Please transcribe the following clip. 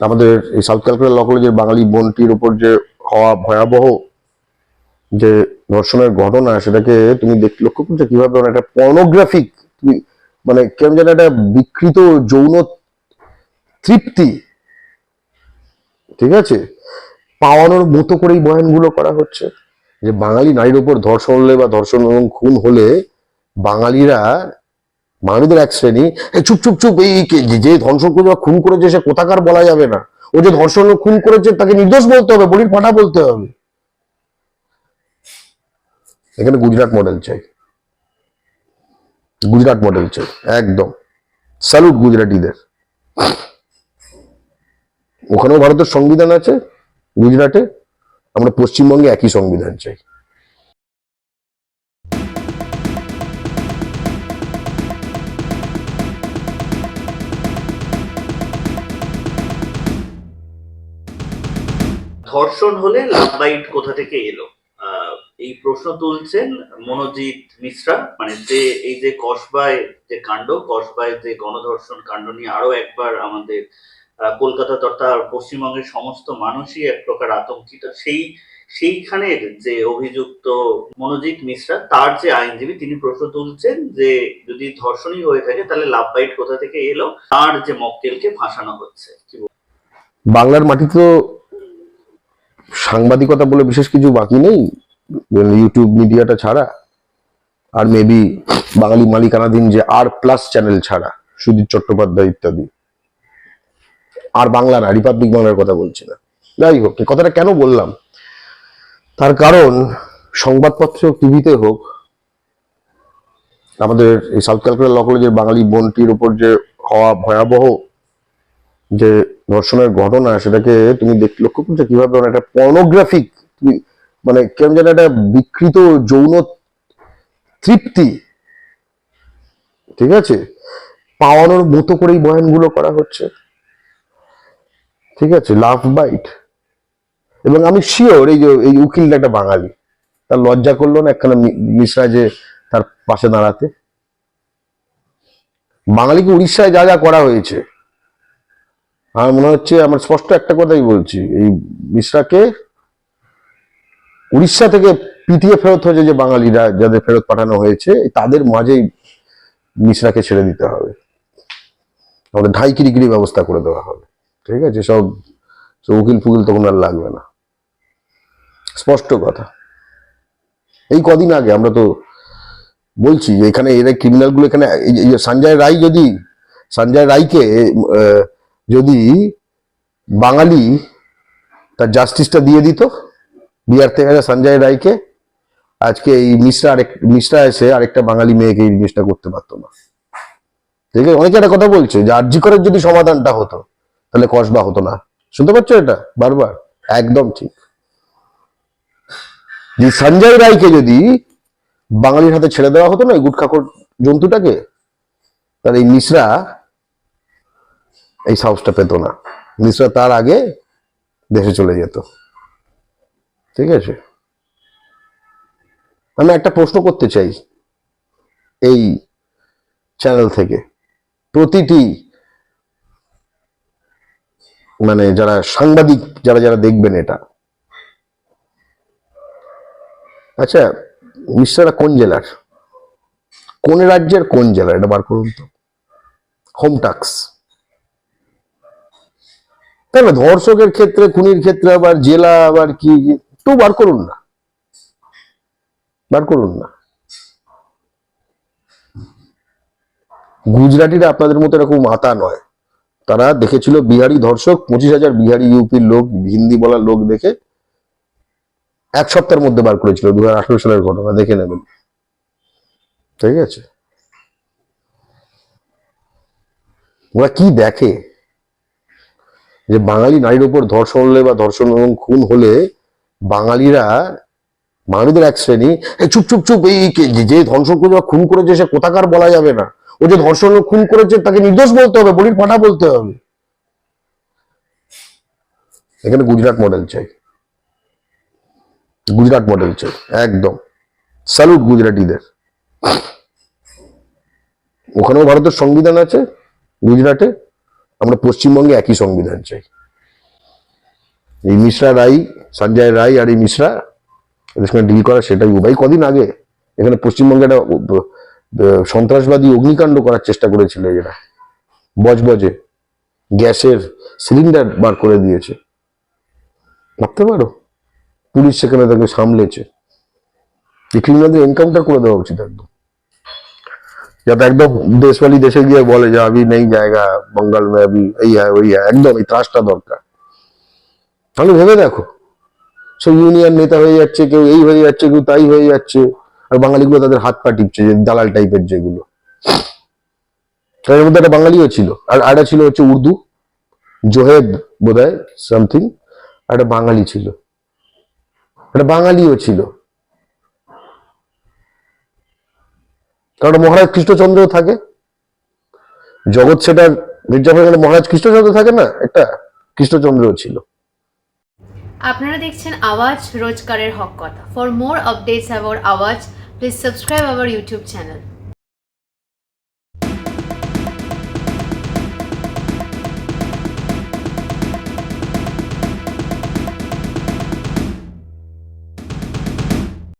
আমাদের এই সাউথ ক্যালকাটা ল কলেজের বাঙালি বোনটির উপর যে হওয়া ভয়াবহ যে ধর্ষণের ঘটনা, সেটাকে তুমি দেখ, লক্ষ্য করছ কীভাবে একটা পর্নোগ্রাফিক তুমি মানে কেমন যেন একটা বিকৃত যৌন তৃপ্তি, ঠিক আছে? পাওয়ানোর মতো করেই বয়ানগুলো করা হচ্ছে। যে বাঙালি নারীর উপর ধর্ষণ হলে বা ধর্ষণ এবং খুন হলে বাঙালিরা বাঙালিদের এক শ্রেণি চুপ চুপ চুপ, এই যে- ধর্ষণ করে খুন করেছে সে কোথাকার বলা যাবে না। ও যে ধর্ষণ খুন করেছে তাকে নির্দোষ বলতে হবে, বলির ফাটা বলতে হবে। এখানে গুজরাট মডেল চাই। গুজরাট মডেল চাই, একদম। স্যালুট গুজরাটিদের। ওখানেও ভারতের সংবিধান আছে, গুজরাটে। আমরা পশ্চিমবঙ্গে একই সংবিধান চাই। ধর্ষণ হলে লাভ বাইট কোথা থেকে এলো? এই প্রশ্ন তুলছেন মনোজিৎ মিশ্রা। মানে যে এই যে কসবায় যে কাণ্ড, কসবায় যে গণধর্ষণ কাণ্ড নিয়ে আরও একবার আমাদের কলকাতা তথা পশ্চিমবঙ্গের সমস্ত মানুষই এক প্রকার আতঙ্কিত। সেই, সেইখানের যে অভিযুক্ত মনোজিৎ মিশ্রা, তার যে আইনজীবী, তিনি প্রশ্ন তুলছেন যে যদি ধর্ষণই হয়ে থাকে, তাহলে লাভ বাইট কোথা থেকে এলো? তার যে মক্কেলকে ফাঁসানো হচ্ছে। কি বল- বাংলার মাটি তো সাংবাদিকতা বলে বিশেষ কিছু বাকি নেই? ইউটিউব মিডিয়াটা ছাড়া? আর মেবি বাঙালি মালিকানাধীন যে আর প্লাস চ্যানেল ছাড়া, সুদীপ চট্টোপাধ্যায় ইত্যাদি। আর বাংলা না রিপাবলিক বাংলার কথা বলছি না। যাই হোক কথাটা কেন বললাম? তার কারণ, সংবাদপত্রে টিভিতে হোক, আমাদের এই সাউথ ক্যালকাটা ল কলেজের বাঙালি বোনটির উপর যে হওয়া ভয়াবহ যে ধর্ষণের ঘটনা, সেটাকে তুমি দেখ, লক্ষ্য করছ কীভাবে মানে একটা পর্নোগ্রাফিক তুমি মানে কেমন যেন একটা বিকৃত যৌন তৃপ্তি, ঠিক আছে? পাওয়ানোর মতো করেই বয়ানগুলো করা হচ্ছে। ঠিক আছে? লাভ বাইট এবং আমি শিওর এই যে, এই উকিলটা একটা বাঙালি। তার লজ্জা করল না একখানা মিশ্রা যে তার পাশে দাঁড়াতে। বাঙালিকে উড়িষ্যায় যা যা করা হয়েছে। আমার মনে হচ্ছে আমার স্পষ্ট একটা কথাই বলছি, এই মিশ্রাকে উড়িষ্যা থেকে পিটিয়ে ফেরত হয়েছে যে বাঙালিরা, যাদের ফেরত পাঠানো হয়েছে, তাদের মাঝেই মিশ্রাকে ছেড়ে দিতে হবে। আমাদের ঢাই কিরিকিরি ব্যবস্থা করে দেওয়া হবে। ঠিক আছে? সব উকিল ফুকিল তখন আর লাগবে না। স্পষ্ট কথা। এই কদিন আগে আমরা তো বলছি এখানে এরা ক্রিমিনালগুলো এখানে সঞ্জয় রায় যদি, সঞ্জয় রায়কে যদি বাঙালি তার জাস্টিসটা দিয়ে দিত, বিহার থেকে আসা সঞ্জয় রায়কে, আজকে এই মিশ্রা আরেক, মিশ্রা এসে আরেকটা বাঙালি মেয়েকে এই জিনিসটা করতে পারতো না। ঠিক আছে? অনেকে একটা কথা বলছে যে আর্জি করার যদি সমাধানটা হতো, তাহলে কসবা হতো না। শুনতে পাচ্ছ এটা? বারবার। একদম ঠিক। যে সঞ্জয় রায়কে যদি বাঙালির হাতে ছেড়ে দেওয়া হতো না, এই গুটখাকর জন্তুটাকে, তাহলে এই মিশ্রা এই সাহসটা পেত না। মিশ্রা তার আগে দেশে চলে যেত। ঠিক আছে? আমি একটা প্রশ্ন করতে চাই এই চ্যানেল থেকে। প্রতিটি মানে যারা সাংবাদিক, যারা যারা দেখবেন এটা। আচ্ছা মিশ্রারা কোন জেলার? কোন রাজ্যের কোন জেলা? এটা বার করুন তো। হোম টাক্স তাই না ধর্ষকের ক্ষেত্রে, খুনির ক্ষেত্রে আবার জেলা আবার কি? একটু বার করুন না। বার করুন না। গুজরাটিরা আপনাদের মতো এরকম মাতা নয়। তারা দেখেছিল বিহারি ধর্ষক, পঁচিশ হাজার বিহারি ইউপির লোক, হিন্দি বলার লোক দেখে এক সপ্তাহের মধ্যে বার করেছিল দু হাজার আঠারো সালের ঘটনা, দেখে নেবেন। ঠিক আছে? ওরা কি দেখে? যে বাঙালি নারীর উপর ধর্ষণ হলে বা ধর্ষণ এবং খুন হলে বাঙালিরা বাঙালিদের এক শ্রেণি "এ, চুপ চুপ চুপ এই যে- ধর্ষণ করে বা খুন করেছে সে কোথাকার বলা যাবে না। ও যে ধর্ষণ খুন করেছে তাকে নির্দোষ বলতে হবে বলির ফাটা বলতে হবে। এখানে গুজরাট মডেল চাই। গুজরাট মডেল চাই একদম। স্যালুট গুজরাটিদের। ওখানেও ভারতের সংবিধান আছে গুজরাটে। আমরা পশ্চিমবঙ্গে একই সংবিধান চাই। এই মিশ্রা রাই সঞ্জয় রায় আর এই মিশ্রা এদের সঙ্গে ডিল করা, সেটাই উপায় কদিন আগে এখানে পশ্চিমবঙ্গে একটা সন্ত্রাসবাদী অগ্নিকাণ্ড করার চেষ্টা করেছিল এরা। বজবজে গ্যাসের সিলিন্ডার বার করে দিয়েছে। ভাবতে পারো, পুলিশ সেখানে তাকে সামলেছে। এই ক্রিমিনালদের এনকাউন্টার করে দেওয়া উচিত একদম। যাতে একদম দেশওয়ালি দেশে গিয়ে বলে যে আমি নেই জায়গা বঙ্গাল মে আবি এই হ্যাঁ ওই হ্যাঁ একদম এই ত্রাসটা দরকার তাহলে ভেবে দেখো সব ইউনিয়ন নেতা হয়ে যাচ্ছে কেউ এই হয়ে যাচ্ছে কেউ তাই হয়ে যাচ্ছে আর বাঙালিগুলো তাদের হাত পা টিপছে, যে দালাল টাইপের যেগুলো। তাদের মধ্যে একটা বাঙালিও ছিল। আর আরেকটা ছিল হচ্ছে উর্দু। জোহেব বোধ হয় সামথিং একটা বাঙালি ছিল। একটা বাঙালিও ছিল। কারণ মহারাজ খ্রিস্টচন্দ্র থাকে। জগৎ সেটার মির্জাফর গেলে মহারাজ কৃষ্ণচন্দ্র থাকে না? একটা কৃষ্ণচন্দ্রও ছিল। আপনারা দেখছেন আওয়াজ রোজকারের হক কথা। For more updates about Awaaz please subscribe our YouTube channel